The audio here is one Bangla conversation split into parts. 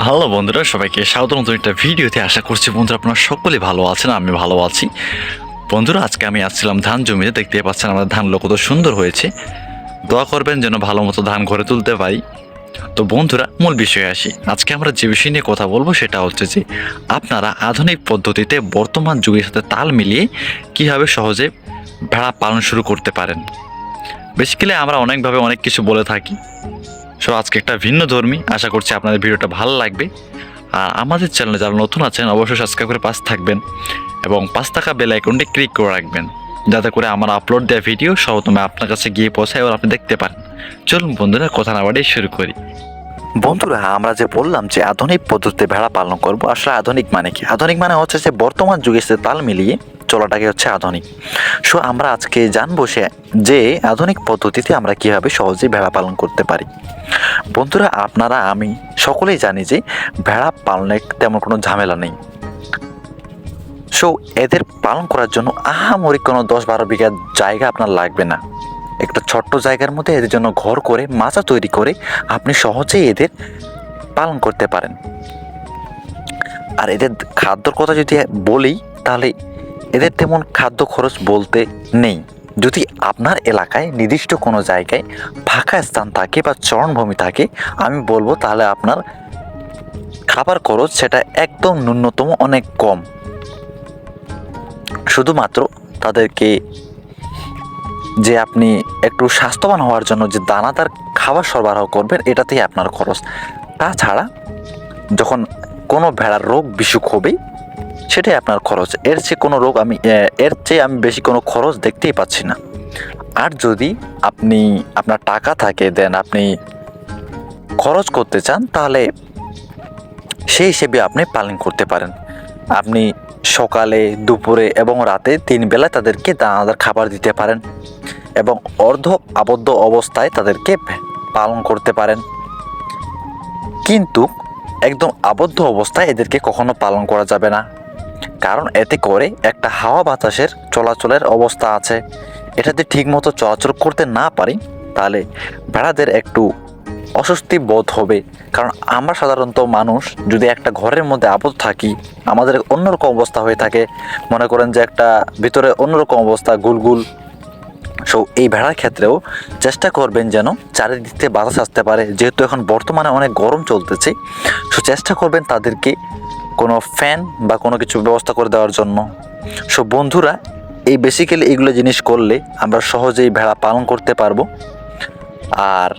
হ্যালো বন্ধুরা, সবাইকে স্বাগত নতুন একটা ভিডিওতে আশা করছি বন্ধুরা আপনারা সকলে ভালো আছেন, আমি ভালো আছি। বন্ধুরা, আজকে আমি আসছিলাম ধান জমিতে দেখতে পাচ্ছেন আমাদের ধানগুলো কত সুন্দর হয়েছে। দোয়া করবেন যেন ভালো মতো ধান ঘরে তুলতে পারি। তো বন্ধুরা, মূল বিষয়ে আসি। আজকে আমরা যে বিষয় নিয়ে কথা বলব, সেটা হচ্ছে যে, আপনারা আধুনিক পদ্ধতিতে বর্তমান যুগের সাথে তাল মিলিয়ে কীভাবে সহজে ভেড়া পালন শুরু করতে পারেন? বেসিক্যালি আমরা অনেকভাবে অনেক কিছু বলে থাকি। সো আজকে একটা ভিন্ন ধর্মী। আশা করছি আপনাদের ভিডিওটা ভালো লাগবে। আর আমাদের চ্যানেলে যারা নতুন আছেন, অবশ্যই সাবস্ক্রাইব করে পাশ থাকবেন এবং পাঁচ টাকা বেল আইকনটি ক্লিক করে রাখবেন। যাতে করে আমার আপলোড দেওয়া ভিডিও সহতমে আপনার কাছে গিয়ে পৌঁছায় এবং আপনি দেখতে পারেন। চলুন বন্ধুরা, কথা না বাড়িয়ে শুরু করি। বন্ধুরা, আমরা যে বললাম যে আধুনিক পদ্ধতিতে ভেড়া পালন করব, আসলে আধুনিক মানে কি? আধুনিক মানে হচ্ছে যে বর্তমান যুগের সাথে তাল মিলিয়ে চলাটাকে হচ্ছে আধুনিক। সো আমরা আজকে জানব সে, যে আধুনিক পদ্ধতিতে আমরা কীভাবে সহজেই ভেড়া পালন করতে পারি। বন্ধুরা, আপনারা, আমি সকলেই জানি যে ভেড়া পালনে তেমন কোনো ঝামেলা নেই। সো এদের পালন করার জন্য আহামরি কোনো দশ বারো বিঘা জায়গা আপনার লাগবে না। একটা ছোট্ট জায়গার মধ্যে এদের জন্য ঘর করে, মাচা তৈরি করে আপনি সহজেই এদের পালন করতে পারেন। আর এদের খাদ্যর কথা যদি বলি, তাহলে এদের তেমন খাদ্য খরচ বলতে নেই। যদি আপনার এলাকায় নির্দিষ্ট কোনো জায়গায় ফাঁকা স্থান থাকে বা চরণভূমি থাকে, আমি বলব তাহলে আপনার খাবার খরচ সেটা একদম ন্যূনতম অনেক কম। শুধুমাত্র তাদেরকে যে আপনি একটু স্বাস্থ্যবান হওয়ার জন্য যে দানাদার খাবার সরবরাহ করবেন, এটাতেই আপনার খরচ। তাছাড়া যখন কোনো ভেড়ার রোগ বিসুখ হবে সেটাই আপনার খরচ। এর চেয়ে কোনো রোগ আমি এর চেয়ে আমি বেশি কোনো খরচ দেখতেই পাচ্ছি না। আর যদি আপনি, আপনার টাকা থাকে, দেন আপনি খরচ করতে চান, তাহলে সেই হিসেবে আপনি পালন করতে পারেন। আপনি সকালে, দুপুরে এবং রাতে তিন বেলা তাদেরকে দানাদার খাবার দিতে পারেন এবং অর্ধ আবদ্ধ অবস্থায় তাদেরকে পালন করতে পারেন। কিন্তু একদম আবদ্ধ অবস্থায় এদেরকে কখনো পালন করা যাবে না। কারণ এতে করে একটা হাওয়া বাতাসের চলাচলের অবস্থা আছে। এটাতে ঠিকমতো চলাচল করতে না পারি, তাহলে ভেড়াদের একটু অস্বস্তি বোধ হবে। কারণ আমরা সাধারণত মানুষ, যদি একটা ঘরের মধ্যে আবদ্ধ থাকি, আমাদের অন্যরকম অবস্থা হয়ে থাকে। মনে করেন যে একটা ভিতরে অন্যরকম অবস্থা, গুলগুল। সো এই ভেড়ার ক্ষেত্রেও চেষ্টা করবেন যেন চারিদিক থেকে বাতাস আসতে পারে। যেহেতু এখন বর্তমানে অনেক গরম চলতেছে সো চেষ্টা করবেন তাদেরকে কোনো ফ্যান বা কোনো কিছু ব্যবস্থা করে দেওয়ার জন্য। সো বন্ধুরা, এই বেসিক্যালি এইগুলো জিনিস করলে আমরা সহজেই ভেড়া পালন করতে পারব। আর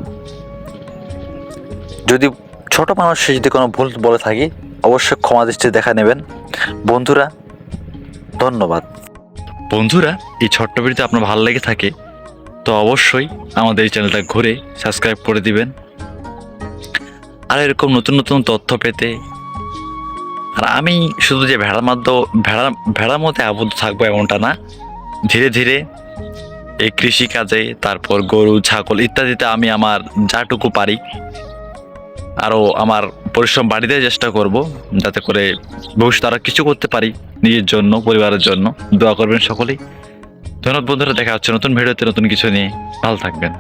যদি ছোট মানুষের যদি কোনো ভুল বলে থাকি, অবশ্যই ক্ষমা দৃষ্টি দেখা নেবেন। বন্ধুরা, ধন্যবাদ। বন্ধুরা, এই ছোট্ট ভিডিওতে আপনার ভালো লেগে থাকে, তো অবশ্যই আমাদের এই চ্যানেলটা ঘুরে সাবস্ক্রাইব করে দিবেন। আর এরকম নতুন নতুন তথ্য পেতে আর আমি শুধু যে ভেড়ার মাধ্যম ভেড়া ভেড়ার মধ্যে আবদ্ধ থাকব এমনটা না। ধীরে ধীরে এই কৃষিকাজে, তারপর গরু, ছাগল ইত্যাদিতে আমি আমার যাটুকু পারি আরও আমার পরিশ্রম বাড়িতে চেষ্টা করব, যাতে করে ভবিষ্যতে আরও কিছু করতে পারি নিজের জন্য, পরিবারের জন্য। দোয়া করবেন সকলেই। ধন্যবাদ বন্ধুরা, দেখা হচ্ছে নতুন ভিডিওতে নতুন কিছু নিয়ে। ভালো থাকবেন।